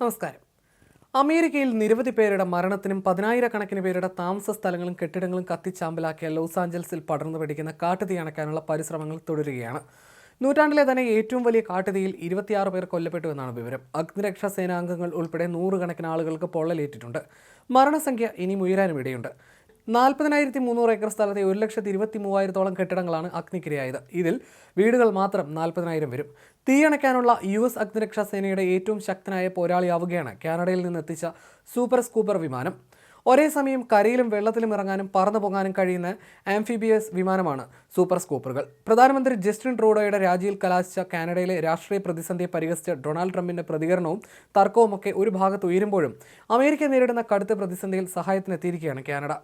നമസ്കാരം. അമേരിക്കയിൽ നിരവധി പേരുടെ മരണത്തിനും പതിനായിരക്കണക്കിന് പേരുടെ താമസ സ്ഥലങ്ങളും കെട്ടിടങ്ങളും കത്തിച്ചാമ്പലാക്കിയ ലോസ് ആഞ്ചൽസിൽ പടർന്നു പിടിക്കുന്ന കാട്ടുതീ അണയ്ക്കാനുള്ള പരിശ്രമങ്ങൾ തുടരുകയാണ്. നൂറ്റാണ്ടിലെ തന്നെ ഏറ്റവും വലിയ കാട്ടുതീയിൽ ഇരുപത്തിയാറ് പേർ കൊല്ലപ്പെട്ടു എന്നാണ് വിവരം. അഗ്നിരക്ഷാ സേനാംഗങ്ങൾ ഉൾപ്പെടെ നൂറുകണക്കിന് ആളുകൾക്ക് പൊള്ളലേറ്റിട്ടുണ്ട്. മരണസംഖ്യ ഇനിയും ഉയരാനും ഇടയുണ്ട്. നാൽപ്പതിനായിരത്തി മുന്നൂറ് ഏക്കർ സ്ഥലത്തെ ഒരു ലക്ഷത്തി ഇരുപത്തി മൂവായിരത്തോളം കെട്ടിടങ്ങളാണ് അഗ്നിക്കിരയായത്. ഇതിൽ വീടുകൾ മാത്രം നാൽപ്പതിനായിരം വരും. തീയണയ്ക്കാനുള്ള യു എസ് അഗ്നിരക്ഷാ സേനയുടെ ഏറ്റവും ശക്തനായ പോരാളിയാവുകയാണ് കാനഡയിൽ നിന്ന് എത്തിച്ച സൂപ്പർ സ്കൂപ്പർ വിമാനം. ഒരേ സമയം കരയിലും വെള്ളത്തിലും ഇറങ്ങാനും പറന്നു പോകാനും കഴിയുന്ന ആംഫിബിയസ് വിമാനമാണ് സൂപ്പർ സ്കൂപ്പറുകൾ. പ്രധാനമന്ത്രി ജസ്റ്റിൻ ട്രൂഡോയുടെ രാജിയിൽ കലാശിച്ച കാനഡയിലെ രാഷ്ട്രീയ പ്രതിസന്ധിയെ പരിഹസിച്ച ഡൊണാൾഡ് ട്രംപിന്റെ പ്രതികരണവും തർക്കവുമൊക്കെ ഒരു ഭാഗത്ത് ഉയരുമ്പോഴും അമേരിക്ക നേരിടുന്ന കടുത്ത പ്രതിസന്ധിയിൽ സഹായത്തിനെത്തിയിരിക്കുകയാണ് കാനഡ.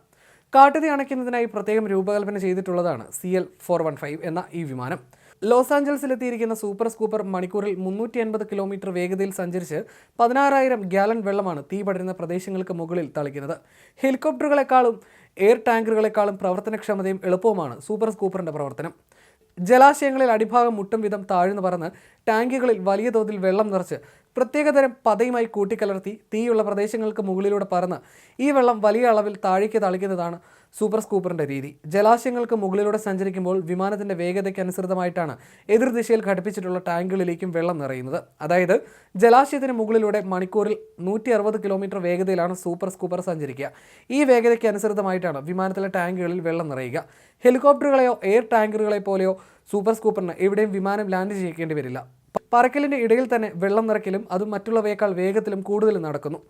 കാട്ടുതീ അണയ്ക്കുന്നതിനായി പ്രത്യേകം രൂപകൽപ്പന ചെയ്തിട്ടുള്ളതാണ് C L four one five എന്ന ഈ വിമാനം. ലോസ് ആഞ്ചൽസിലെത്തിയിരിക്കുന്ന സൂപ്പർ സ്കൂപ്പർ മണിക്കൂറിൽ മുന്നൂറ്റി അൻപത് കിലോമീറ്റർ വേഗതയിൽ സഞ്ചരിച്ച് പതിനാറായിരം ഗാലൻ വെള്ളമാണ് തീ പടരുന്ന പ്രദേശങ്ങൾക്ക് മുകളിൽ തളിക്കുന്നത്. ഹെലികോപ്റ്ററുകളെക്കാളും എയർ ടാങ്കറുകളെക്കാളും പ്രവർത്തനക്ഷമതയും എളുപ്പവുമാണ് സൂപ്പർ സ്കൂപ്പറിന്റെ പ്രവർത്തനം. ജലാശയങ്ങളിൽ അടിഭാഗം മുട്ടും വിധം താഴ്ന്നു പറന്ന് ടാങ്കുകളിൽ വലിയ തോതിൽ വെള്ളം നിറച്ച് പ്രത്യേകതരം പതയുമായി കൂട്ടിക്കലർത്തി തീയുള്ള പ്രദേശങ്ങൾക്ക് മുകളിലൂടെ പറന്ന് ഈ വെള്ളം വലിയ അളവിൽ താഴേക്ക് തളിക്കുന്നതാണ് സൂപ്പർ സ്കൂപ്പറിന്റെ രീതി. ജലാശയങ്ങൾക്ക് മുകളിലൂടെ സഞ്ചരിക്കുമ്പോൾ വിമാനത്തിന്റെ വേഗതയ്ക്ക് അനുസൃതമായിട്ടാണ് എതിർദിശയിൽ ഘടിപ്പിച്ചിട്ടുള്ള ടാങ്കുകളിലേക്കും വെള്ളം നിറയുന്നത്. അതായത് ജലാശയത്തിന് മുകളിലൂടെ മണിക്കൂറിൽ നൂറ്റി അറുപത് കിലോമീറ്റർ വേഗതയിലാണ് സൂപ്പർ സ്കൂപ്പർ സഞ്ചരിക്കുക. ഈ വേഗതയ്ക്ക് അനുസൃതമായിട്ടാണ് വിമാനത്തിലെ ടാങ്കുകളിൽ വെള്ളം നിറയുക. ഹെലികോപ്റ്ററുകളെയോ എയർ ടാങ്കറുകളെ പോലെയോ സൂപ്പർ സ്കൂപ്പറിന് എവിടെയും വിമാനം ലാൻഡ് ചെയ്യേണ്ടി വരില്ല. പറക്കലിന്റെ ഇടയിൽ തന്നെ വെള്ളം നിറയ്ക്കലും അതും മറ്റുള്ളവയേക്കാൾ വേഗത്തിലും കൂടുതൽ നടക്കുന്നു.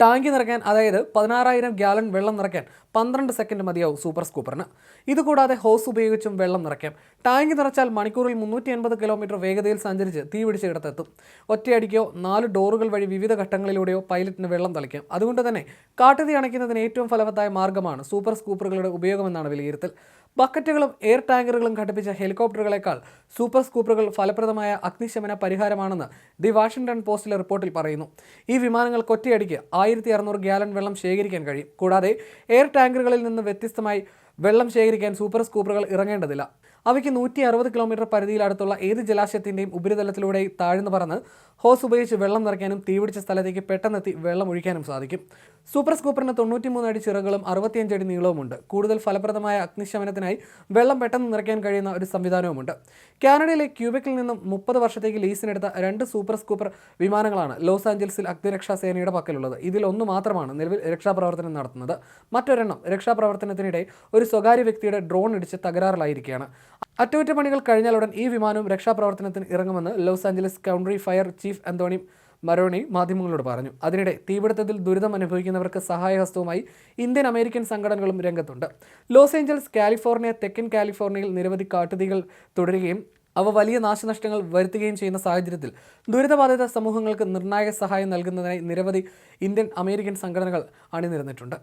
ടാങ്കി നിറയ്ക്കാൻ അതായത് പതിനാറായിരം ഗ്യാലൺ വെള്ളം നിറയ്ക്കാൻ പന്ത്രണ്ട് സെക്കൻഡ് മതിയാവും സൂപ്പർ സ്കൂപ്പറിന്. ഇതുകൂടാതെ ഹോസ് ഉപയോഗിച്ചും വെള്ളം നിറയ്ക്കാം. ടാങ്കി നിറച്ചാൽ മണിക്കൂറിൽ മുന്നൂറ്റി എൺപത് കിലോമീറ്റർ വേഗതയിൽ സഞ്ചരിച്ച് തീ പിടിച്ച ഇടത്തെത്തും ഒറ്റയടിക്കോ നാല് ഡോറുകൾ വഴി വിവിധ ഘട്ടങ്ങളിലൂടെയോ പൈലറ്റിന് വെള്ളം തളിക്കാം. അതുകൊണ്ട് തന്നെ കാട്ടുതീ അണയ്ക്കുന്നതിന് ഏറ്റവും ഫലവത്തായ മാർഗമാണ് സൂപ്പർ സ്കൂപ്പറുകളുടെ ഉപയോഗമെന്നാണ് വിലയിരുത്തൽ. ബക്കറ്റുകളും എയർ ടാങ്കറുകളും ഘടിപ്പിച്ച ഹെലികോപ്റ്ററുകളെക്കാൾ സൂപ്പർ സ്കൂപ്പറുകൾ ഫലപ്രദമായ അഗ്നിശമന പരിഹാരമാണെന്ന് ദി വാഷിംഗ്ടൺ പോസ്റ്റിലെ റിപ്പോർട്ടിൽ പറയുന്നു. ഈ വിമാനങ്ങൾ കൊറ്റയടിക്ക് ആയിരത്തി ഗ്യാലൻ വെള്ളം ശേഖരിക്കാൻ കഴിയും. കൂടാതെ എയർ ടാങ്കറുകളിൽ നിന്ന് വ്യത്യസ്തമായി വെള്ളം ശേഖരിക്കാൻ സൂപ്പർ സ്കൂപ്പറുകൾ ഇറങ്ങേണ്ടതില്ല. അവയ്ക്ക് നൂറ്റി അറുപത് കിലോമീറ്റർ പരിധിയിലടുത്തുള്ള ഏത് ജലാശയത്തിന്റെയും ഉപരിതലത്തിലൂടെ താഴ്ന്നു പറന്ന് ഹോസ് ഉപയോഗിച്ച് വെള്ളം നിറയ്ക്കാനും തീപിടിച്ച സ്ഥലത്തേക്ക് പെട്ടെന്നെത്തി വെള്ളം ഒഴിക്കാനും സാധിക്കും. സൂപ്പർ സ്കൂപ്പറിന് തൊണ്ണൂറ്റിമൂന്ന് അടി ചിറകുകളും അറുപത്തിയഞ്ച് അടി നീളവുമുണ്ട്. കൂടുതൽ ഫലപ്രദമായ അഗ്നിശമനത്തിനായി വെള്ളം പെട്ടെന്ന് നിറയ്ക്കാൻ കഴിയുന്ന ഒരു സംവിധാനവുമുണ്ട്. കാനഡയിലെ ക്യൂബക്കിൽ നിന്നും മുപ്പത് വർഷത്തേക്ക് ലീസിനെടുത്ത രണ്ട് സൂപ്പർ സ്കൂപ്പർ വിമാനങ്ങളാണ് ലോസ് ആഞ്ചൽസിൽ അഗ്നിരക്ഷാ സേനയുടെ പക്കലുള്ളത്. ഇതിൽ ഒന്ന് മാത്രമാണ് നിലവിൽ രക്ഷാപ്രവർത്തനം നടത്തുന്നത്. മറ്റൊരെണ്ണം രക്ഷാപ്രവർത്തനത്തിനിടെ ഒരു സ്വകാര്യ വ്യക്തിയുടെ ഡ്രോൺ ഇടിച്ച് തകരാറിലായിരിക്കുകയാണ്. അറ്റകുറ്റപ്പണികൾ കഴിഞ്ഞാൽ ഉടൻ ഈ വിമാനവും രക്ഷാപ്രവർത്തനത്തിന് ഇറങ്ങുമെന്ന് Los Angeles county fire chief Anthony Marrone മാധ്യമങ്ങളോട് പറഞ്ഞു. അതിനിടെ തീപിടുത്തത്തിൽ ദുരിതം അനുഭവിക്കുന്നവർക്ക് സഹായഹസ്തവുമായി ഇന്ത്യൻ അമേരിക്കൻ സംഘടനകളും രംഗത്തുണ്ട്. ലോസ് ഏഞ്ചൽസ് കാലിഫോർണിയ തെക്കൻ കാലിഫോർണിയയിൽ നിരവധി കാട്ടുതീകൾ തുടരുകയും അവ വലിയ നാശനഷ്ടങ്ങൾ വരുത്തുകയും ചെയ്യുന്ന സാഹചര്യത്തിൽ ദുരിതബാധിത സമൂഹങ്ങൾക്ക് നിർണായക സഹായം നൽകുന്നതിനായി നിരവധി ഇന്ത്യൻ അമേരിക്കൻ സംഘടനകൾ അണിനിരന്നിട്ടുണ്ട്.